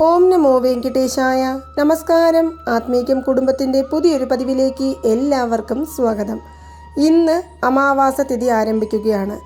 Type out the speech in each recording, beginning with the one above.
ഓം നമോ വെങ്കിട്ടേശായ. നമസ്കാരം. ആത്മീകം കുടുംബത്തിന്റെ പുതിയൊരു പതിവിലേക്ക് എല്ലാവർക്കും സ്വാഗതം. ഇന്ന് അമാവാസ തിഥി ആരംഭിക്കുകയാണ്.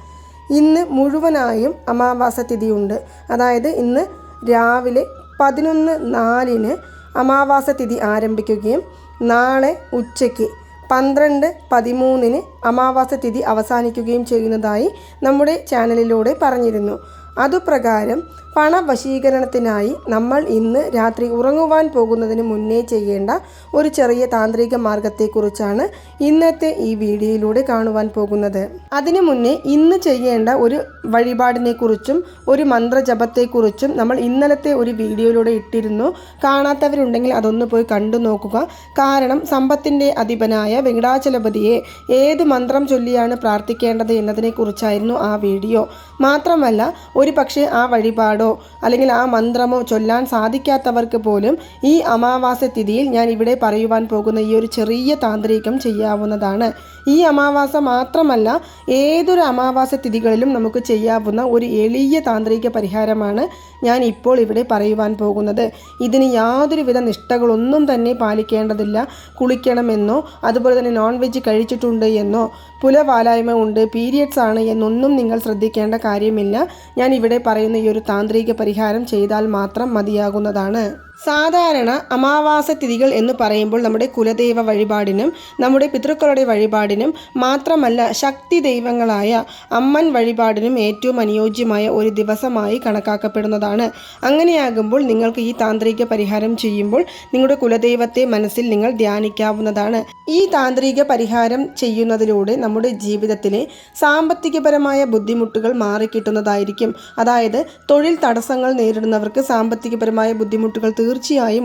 ഇന്ന് മുഴുവനായും അമാവാസ തിഥിയുണ്ട്. അതായത് ഇന്ന് രാവിലെ പതിനൊന്ന് നാലിന് അമാവാസ തിഥി ആരംഭിക്കുകയും നാളെ ഉച്ചയ്ക്ക് പന്ത്രണ്ട് പതിമൂന്നിന് അമാവാസ തിഥി അവസാനിക്കുകയും ചെയ്യുന്നതായി നമ്മുടെ ചാനലിലൂടെ പറഞ്ഞിരുന്നു. അതുപ്രകാരം പണവശീകരണത്തിനായി നമ്മൾ ഇന്ന് രാത്രി ഉറങ്ങുവാൻ പോകുന്നതിന് മുന്നേ ചെയ്യേണ്ട ഒരു ചെറിയ താന്ത്രിക മാർഗത്തെക്കുറിച്ചാണ് ഇന്നത്തെ ഈ വീഡിയോയിലൂടെ കാണുവാൻ പോകുന്നത്. അതിനു മുന്നേ ഇന്ന് ചെയ്യേണ്ട ഒരു വഴിപാടിനെക്കുറിച്ചും ഒരു മന്ത്രജപത്തെക്കുറിച്ചും നമ്മൾ ഇന്നലത്തെ ഒരു വീഡിയോയിലൂടെ ഇട്ടിരുന്നു. കാണാത്തവരുണ്ടെങ്കിൽ അതൊന്ന് പോയി കണ്ടു നോക്കുക. കാരണം സമ്പത്തിന്റെ അധിപനായ വെങ്കടാചലപതിയെ ഏത് മന്ത്രം ചൊല്ലിയാണ് പ്രാർത്ഥിക്കേണ്ടത് എന്നതിനെക്കുറിച്ചായിരുന്നു ആ വീഡിയോ. മാത്രമല്ല ഒരു പക്ഷേ ആ വഴിപാടോ അല്ലെങ്കിൽ ആ മന്ത്രമോ ചൊല്ലാൻ സാധിക്കാത്തവർക്ക് പോലും ഈ അമാവാസ തിഥിയിൽ ഞാൻ ഇവിടെ പറയുവാൻ പോകുന്ന ഈ ഒരു ചെറിയ താന്ത്രികം ചെയ്യാവുന്നതാണ്. ഈ അമാവാസ മാത്രമല്ല ഏതൊരു അമാവാസ തിഥികളിലും നമുക്ക് ചെയ്യാവുന്ന ഒരു എളിയ താന്ത്രിക പരിഹാരമാണ് ഞാൻ ഇപ്പോൾ ഇവിടെ പറയുവാൻ പോകുന്നത് ഇതിന് യാതൊരുവിധ നിഷ്ഠകളൊന്നും തന്നെ പാലിക്കേണ്ടതില്ല. കുളിക്കണമെന്നോ അതുപോലെ തന്നെ നോൺ വെജ് കഴിച്ചിട്ടുണ്ട് എന്നോ പുലവാലായ്മ ഉണ്ട് പീരിയഡ്സ് ആണ് എന്നൊന്നും നിങ്ങൾ ശ്രദ്ധിക്കേണ്ട കാര്യമില്ല. ഞാൻ ഇവിടെ പറയുന്ന ഈ ഒരു താന്ത്രിക പരിഹാരം ചെയ്താൽ മാത്രം മതിയാകുന്നതാണ്. സാധാരണ അമാവാസ തിഥികൾ എന്ന് പറയുമ്പോൾ നമ്മുടെ കുലദൈവ വഴിപാടിനും നമ്മുടെ പിതൃക്കളുടെ വഴിപാടിനും മാത്രമല്ല ശക്തി ദൈവങ്ങളായ അമ്മൻ വഴിപാടിനും ഏറ്റവും അനുയോജ്യമായ ഒരു ദിവസമായി കണക്കാക്കപ്പെടുന്നതാണ്. അങ്ങനെയാകുമ്പോൾ നിങ്ങൾക്ക് ഈ താന്ത്രിക പരിഹാരം ചെയ്യുമ്പോൾ നിങ്ങളുടെ കുലദൈവത്തെ മനസ്സിൽ നിങ്ങൾ ധ്യാനിക്കാവുന്നതാണ്. ഈ താന്ത്രിക പരിഹാരം ചെയ്യുന്നതിലൂടെ നമ്മുടെ ജീവിതത്തിലെ സാമ്പത്തികപരമായ ബുദ്ധിമുട്ടുകൾ മാറിക്കിട്ടുന്നതായിരിക്കും. അതായത് തൊഴിൽ തടസ്സങ്ങൾ നേരിടുന്നവർക്ക് സാമ്പത്തികപരമായ ബുദ്ധിമുട്ടുകൾ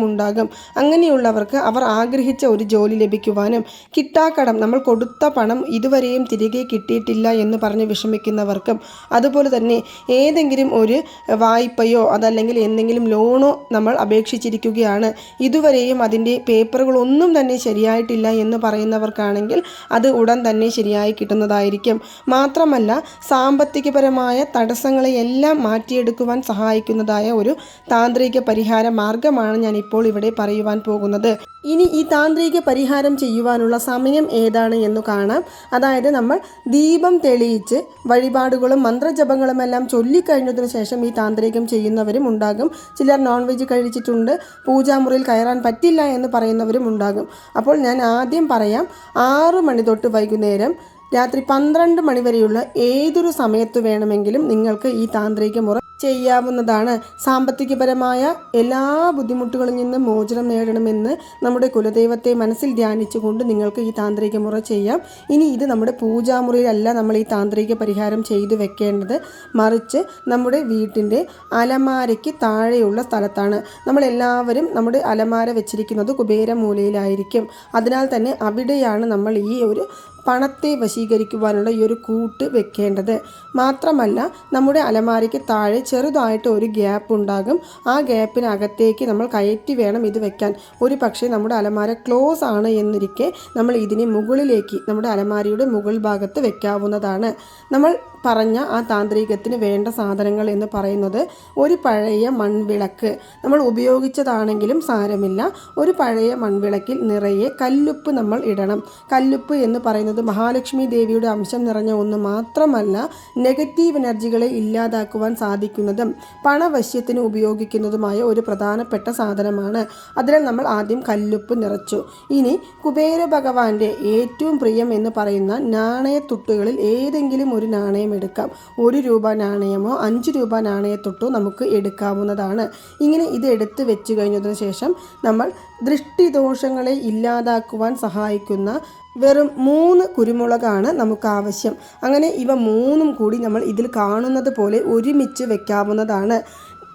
ഉണ്ടാകും. അങ്ങനെയുള്ളവർക്ക് അവർ ആഗ്രഹിച്ച ഒരു ജോലി ലഭിക്കുവാനും കിട്ടാക്കടം നമ്മൾ കൊടുത്ത പണം ഇതുവരെയും തിരികെ കിട്ടിയിട്ടില്ല എന്ന് പറഞ്ഞ് വിഷമിക്കുന്നവർക്കും അതുപോലെ തന്നെ ഏതെങ്കിലും ഒരു വായ്പയോ അതല്ലെങ്കിൽ എന്തെങ്കിലും ലോണോ നമ്മൾ അപേക്ഷിച്ചിരിക്കുകയാണ്. ഇതുവരെയും അതിന്റെ പേപ്പറുകളൊന്നും തന്നെ ശരിയായിട്ടില്ല എന്ന് പറയുന്നവർക്കാണെങ്കിൽ അത് ഉടൻ തന്നെ ശരിയായി കിട്ടുന്നതായിരിക്കും. മാത്രമല്ല സാമ്പത്തികപരമായ തടസ്സങ്ങളെയെല്ലാം മാറ്റിയെടുക്കുവാൻ സഹായിക്കുന്നതായ ഒരു താന്ത്രിക പരിഹാര മാർഗമാണ് ഞാൻ ഇപ്പോൾ ഇവിടെ പറയുവാൻ പോകുന്നത്. ഇനി ഈ താന്ത്രിക പരിഹാരം ചെയ്യുവാനുള്ള സമയം ഏതാണ് എന്ന് കാണാം. അതായത് നമ്മൾ ദീപം തെളിയിച്ച് വഴിപാടുകളും മന്ത്രജപങ്ങളും എല്ലാം ചൊല്ലിക്കഴിഞ്ഞതിന് ശേഷം ഈ താന്ത്രികം ചെയ്യുന്നവരും ഉണ്ടാകും. ചിലർ നോൺ വെജ് കഴിച്ചിട്ടുണ്ട് പൂജാമുറിയിൽ കയറാൻ പറ്റില്ല എന്ന് പറയുന്നവരും ഉണ്ടാകും. അപ്പോൾ ഞാൻ ആദ്യം പറയാം ആറു മണി തൊട്ട് വൈകുന്നേരം രാത്രി പന്ത്രണ്ട് മണി വരെയുള്ള ഏതൊരു സമയത്ത് വേണമെങ്കിലും നിങ്ങൾക്ക് ഈ താന്ത്രിക മുറ ചെയ്യാവുന്നതാണ്. സാമ്പത്തികപരമായ എല്ലാ ബുദ്ധിമുട്ടുകളിൽ നിന്നും മോചനം നേടണമെന്ന് നമ്മുടെ കുലദൈവത്തെ മനസ്സിൽ ധ്യാനിച്ചുകൊണ്ട് നിങ്ങൾക്ക് ഈ താന്ത്രിക മുറ ചെയ്യാം. ഇനി ഇത് നമ്മുടെ പൂജാമുറിയിലല്ല നമ്മൾ ഈ താന്ത്രിക പരിഹാരം ചെയ്തു വെക്കേണ്ടത്. മറിച്ച് നമ്മുടെ വീട്ടിന്റെ അലമാരയ്ക്ക് താഴെയുള്ള സ്ഥലത്താണ്. നമ്മളെല്ലാവരും നമ്മുടെ അലമാര വെച്ചിരിക്കുന്നത് കുബേരമൂലയിലായിരിക്കും. അതിനാൽ തന്നെ അവിടെയാണ് നമ്മൾ ഈ ഒരു പണത്തെ വശീകരിക്കുവാനുള്ള ഈ ഒരു കൂട്ട് വെക്കേണ്ടത്. മാത്രമല്ല നമ്മുടെ അലമാരയ്ക്ക് താഴെ ചെറുതായിട്ട് ഒരു ഗ്യാപ്പ് ഉണ്ടാകും. ആ ഗ്യാപ്പിനകത്തേക്ക് നമ്മൾ കയറ്റി വേണം ഇത് വെക്കാൻ. ഒരു പക്ഷേ നമ്മുടെ അലമാര ക്ലോസ് ആണ് എന്നിരിക്കെ നമ്മൾ ഇതിനെ മുകളിലേക്ക് നമ്മുടെ അലമാരയുടെ മുകൾ ഭാഗത്ത് വെക്കാവുന്നതാണ്. നമ്മൾ പറഞ്ഞ ആ താന്ത്രികത്തിന് വേണ്ട സാധനങ്ങൾ എന്ന് പറയുന്നത് ഒരു പഴയ മൺവിളക്ക്. നമ്മൾ ഉപയോഗിച്ചതാണെങ്കിലും സാരമില്ല. ഒരു പഴയ മൺവിളക്കിൽ നിറയെ കല്ലുപ്പ് നമ്മൾ ഇടണം. കല്ലുപ്പ് എന്ന് പറയുന്നത് മഹാലക്ഷ്മി ദേവിയുടെ അംശം നിറഞ്ഞ ഒന്ന് മാത്രമല്ല നെഗറ്റീവ് എനർജികളെ ഇല്ലാതാക്കുവാൻ സാധിക്കുന്നതും പണവശ്യത്തിന് ഉപയോഗിക്കുന്നതുമായ ഒരു പ്രധാനപ്പെട്ട സാധനമാണ്. അതിനാൽ നമ്മൾ ആദ്യം കല്ലുപ്പ് നിറച്ചു. ഇനി കുബേര ഭഗവാന്റെ ഏറ്റവും പ്രിയം എന്ന് പറയുന്ന നാണയത്തുട്ടുകളിൽ ഏതെങ്കിലും ഒരു നാണയം എടുക്കാം. ഒരു രൂപ നാണയമോ അഞ്ച് രൂപ നാണയത്തൊട്ടോ നമുക്ക് എടുക്കാവുന്നതാണ്. ഇങ്ങനെ ഇത് എടുത്ത് വെച്ച് കഴിഞ്ഞതിന് ശേഷം നമ്മൾ ദൃഷ്ടിദോഷങ്ങളെ ഇല്ലാതാക്കുവാൻ സഹായിക്കുന്ന വെറും മൂന്ന് കുരുമുളകാണ് നമുക്ക് ആവശ്യം. അങ്ങനെ ഇവ മൂന്നും കൂടി നമ്മൾ ഇതിൽ കാണുന്നത് പോലെ ഒരുമിച്ച് വെക്കാവുന്നതാണ്.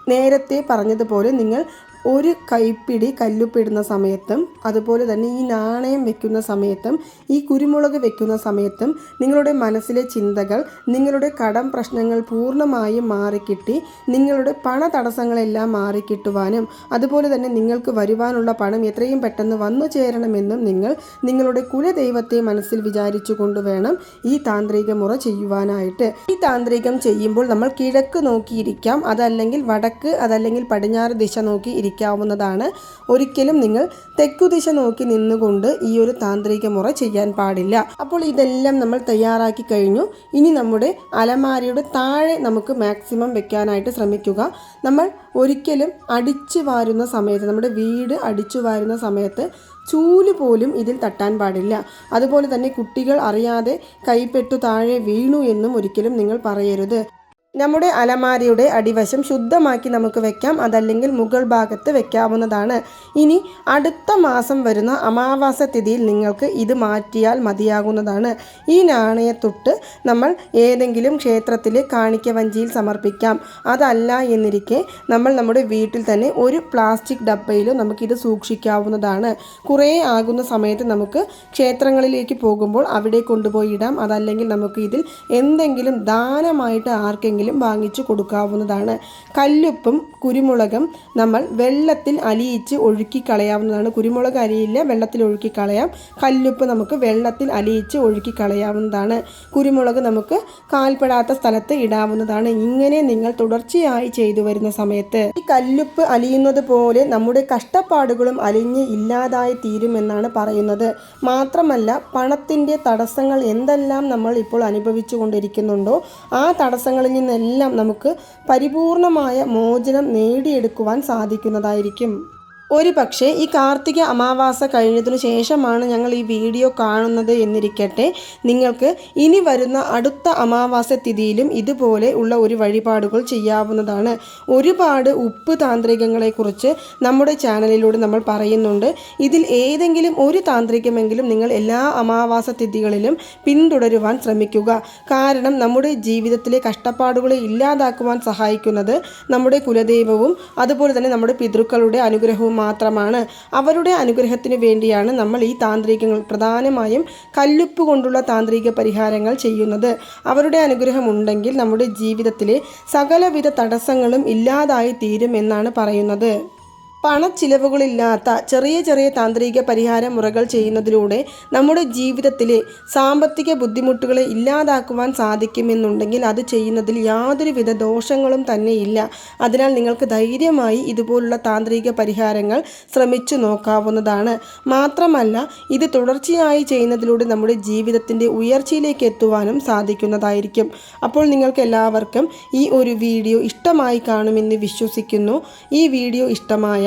നേരത്തെ പറഞ്ഞതുപോലെ നിങ്ങൾ ഒരു കൈപ്പിടി കല്ലുപ്പിടുന്ന സമയത്തും അതുപോലെ തന്നെ ഈ നാണയം വെക്കുന്ന സമയത്തും ഈ കുരുമുളക് വെക്കുന്ന സമയത്തും നിങ്ങളുടെ മനസ്സിലെ ചിന്തകൾ നിങ്ങളുടെ കടം പ്രശ്നങ്ങൾ പൂർണമായും മാറിക്കിട്ടി നിങ്ങളുടെ പണ തടസ്സങ്ങളെല്ലാം മാറിക്കിട്ടുവാനും അതുപോലെ തന്നെ നിങ്ങൾക്ക് വരുവാനുള്ള പണം എത്രയും പെട്ടെന്ന് വന്നു ചേരണമെന്നും നിങ്ങൾ നിങ്ങളുടെ കുലദൈവത്തെ മനസ്സിൽ വിചാരിച്ചു കൊണ്ടുവേണം ഈ താന്ത്രിക മുറ ചെയ്യുവാനായിട്ട്. ഈ താന്ത്രികം ചെയ്യുമ്പോൾ നമ്മൾ കിഴക്ക് നോക്കിയിരിക്കാം അതല്ലെങ്കിൽ വടക്ക് അതല്ലെങ്കിൽ പടിഞ്ഞാറ് ദിശ നോക്കി ഇരിക്കാവുന്നതാണ് ഒരിക്കലും നിങ്ങൾ തെക്കുദിശ നോക്കി നിന്നുകൊണ്ട് ഈ ഒരു താന്ത്രിക മുറ ചെയ്യാൻ പാടില്ല. അപ്പോൾ ഇതെല്ലാം നമ്മൾ തയ്യാറാക്കി കഴിഞ്ഞു. ഇനി നമ്മുടെ അലമാരയുടെ താഴെ നമുക്ക് മാക്സിമം വെക്കാനായിട്ട് ശ്രമിക്കുക. നമ്മൾ ഒരിക്കലും അടിച്ചു വാരുന്ന സമയത്ത് നമ്മുടെ വീട് അടിച്ചു വാരുന്ന സമയത്ത് ചൂൽ പോലും ഇതിൽ തട്ടാൻ പാടില്ല. അതുപോലെ തന്നെ കുട്ടികൾ അറിയാതെ കൈപ്പെട്ടു താഴെ വീണു എന്നും ഒരിക്കലും നിങ്ങൾ പറയരുത്. നമ്മുടെ അലമാരയുടെ അടിവശം ശുദ്ധമാക്കി നമുക്ക് വെക്കാം. അതല്ലെങ്കിൽ മുകൾ ഭാഗത്ത് വെക്കാവുന്നതാണ്. ഇനി അടുത്ത മാസം വരുന്ന അമാവാസ തിഥിയിൽ നിങ്ങൾക്ക് ഇത് മാറ്റിയാൽ മതിയാകുന്നതാണ്. ഈ നാണയത്തൊട്ട് നമ്മൾ ഏതെങ്കിലും ക്ഷേത്രത്തിൽ കാണിക്ക വഞ്ചിയിൽ സമർപ്പിക്കാം. അതല്ല എന്നിരിക്കെ നമ്മൾ നമ്മുടെ വീട്ടിൽ തന്നെ ഒരു പ്ലാസ്റ്റിക് ഡബ്ബയിലോ നമുക്കിത് സൂക്ഷിക്കാവുന്നതാണ്. കുറേ ആകുന്ന സമയത്ത് നമുക്ക് ക്ഷേത്രങ്ങളിലേക്ക് പോകുമ്പോൾ അവിടെ കൊണ്ടുപോയി ഇടാം. അതല്ലെങ്കിൽ നമുക്ക് ഇതിൽ എന്തെങ്കിലും ദാനമായിട്ട് ആർക്കെങ്കിലും വാങ്ങിച്ചു കൊടുക്കാവുന്നതാണ്. കല്ലുപ്പും കുരുമുളകും നമ്മൾ വെള്ളത്തിൽ അലിയിച്ച് ഒഴുക്കി കളയാവുന്നതാണ് കുരുമുളക് അലിയില്ല വെള്ളത്തിൽ ഒഴുക്കി കളയാം കല്ലുപ്പ് നമുക്ക് വെള്ളത്തിൽ അലിയിച്ച് ഒഴുക്കി കളയാവുന്നതാണ് കുരുമുളക് നമുക്ക് കാൽപ്പെടാത്ത സ്ഥലത്ത് ഇടാവുന്നതാണ്. ഇങ്ങനെ നിങ്ങൾ തുടർച്ചയായി ചെയ്തു വരുന്ന സമയത്ത് ഈ കല്ലുപ്പ് അലിയുന്നത് പോലെ നമ്മുടെ കഷ്ടപ്പാടുകളും അലിഞ്ഞ് ഇല്ലാതായി തീരുമെന്നാണ് പറയുന്നത്. മാത്രമല്ല പണത്തിന്റെ തടസ്സങ്ങൾ എന്തെല്ലാം നമ്മൾ ഇപ്പോൾ അനുഭവിച്ചു കൊണ്ടിരിക്കുന്നുണ്ടോ ആ തടസ്സങ്ങളിൽ നിന്നെല്ലാം നമുക്ക് പരിപൂർണമായ മോചനം നേടിയെടുക്കുവാൻ സാധിക്കുന്നതായിരിക്കും. ഒരു പക്ഷേ ഈ കാർത്തിക അമാവാസ കഴിഞ്ഞതിനു ശേഷമാണ് ഞങ്ങൾ ഈ വീഡിയോ കാണുന്നത് എന്നിരിക്കട്ടെ. നിങ്ങൾക്ക് ഇനി വരുന്ന അടുത്ത അമാവാസ തിഥിയിലും ഇതുപോലെ ഉള്ള ഒരു വഴിപാടുകൾ ചെയ്യാവുന്നതാണ്. ഒരുപാട് ഉപ്പ് താന്ത്രികങ്ങളെക്കുറിച്ച് നമ്മുടെ ചാനലിലൂടെ നമ്മൾ പറയുന്നുണ്ട്. ഇതിൽ ഏതെങ്കിലും ഒരു താന്ത്രികമെങ്കിലും നിങ്ങൾ എല്ലാ അമാവാസ തിഥികളിലും പിന്തുടരുവാൻ ശ്രമിക്കുക. കാരണം നമ്മുടെ ജീവിതത്തിലെ കഷ്ടപ്പാടുകളെ ഇല്ലാതാക്കുവാൻ സഹായിക്കുന്നത് നമ്മുടെ കുലദൈവവും അതുപോലെ തന്നെ നമ്മുടെ പിതൃക്കളുടെ അനുഗ്രഹവും മാത്രമാണ്. അവരുടെ അനുഗ്രഹത്തിന് വേണ്ടിയാണ് നമ്മൾ ഈ താന്ത്രികങ്ങൾ പ്രധാനമായും കല്ലുപ്പ് കൊണ്ടുള്ള താന്ത്രിക പരിഹാരങ്ങൾ ചെയ്യുന്നത്. അവരുടെ അനുഗ്രഹം ഉണ്ടെങ്കിൽ നമ്മുടെ ജീവിതത്തിലെ സകലവിധ തടസ്സങ്ങളും ഇല്ലാതായി തീരും എന്നാണ് പറയുന്നത്. പണച്ചിലവുകളില്ലാത്ത ചെറിയ ചെറിയ താന്ത്രിക പരിഹാര മുറകൾ ചെയ്യുന്നതിലൂടെ നമ്മുടെ ജീവിതത്തിലെ സാമ്പത്തിക ബുദ്ധിമുട്ടുകളെ ഇല്ലാതാക്കുവാൻ സാധിക്കുമെന്നുണ്ടെങ്കിൽ അത് ചെയ്യുന്നതിൽ യാതൊരുവിധ ദോഷങ്ങളും തന്നെ ഇല്ല അതിനാൽ നിങ്ങൾക്ക് ധൈര്യമായി ഇതുപോലുള്ള താന്ത്രിക പരിഹാരങ്ങൾ ശ്രമിച്ചു നോക്കാവുന്നതാണ്. മാത്രമല്ല ഇത് തുടർച്ചയായി ചെയ്യുന്നതിലൂടെ നമ്മുടെ ജീവിതത്തിന്റെ ഉയർച്ചയിലേക്ക് എത്തുവാനും സാധിക്കുന്നതായിരിക്കും. അപ്പോൾ നിങ്ങൾക്ക് എല്ലാവർക്കും ഈ ഒരു വീഡിയോ ഇഷ്ടമായി കാണുമെന്ന് വിശ്വസിക്കുന്നു. ഈ വീഡിയോ ഇഷ്ടമായ